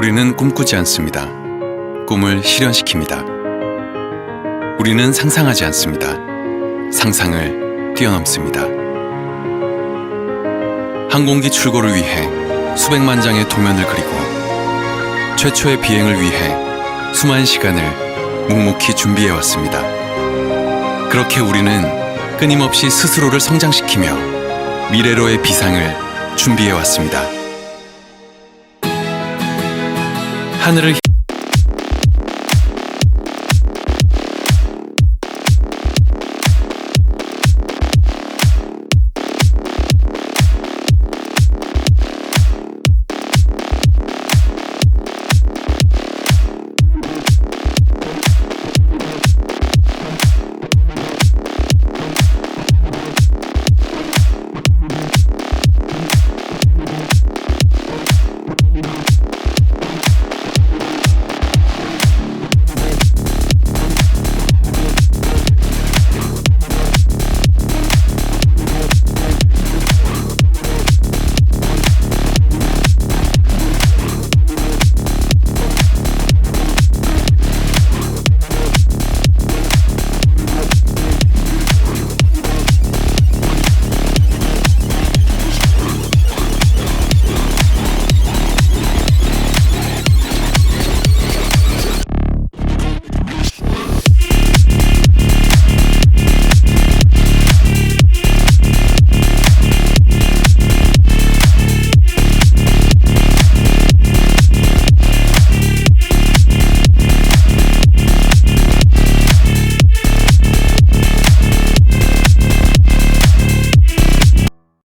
우리는 꿈꾸지 않습니다. 꿈을 실현시킵니다. 우리는 상상하지 않습니다. 상상을 뛰어넘습니다. 항공기 출고를 위해 수백만 장의 도면을 그리고 최초의 비행을 위해 수많은 시간을 묵묵히 준비해 왔습니다. 그렇게 우리는 끊임없이 스스로를 성장시키며 미래로의 비상을 준비해 왔습니다. 하늘을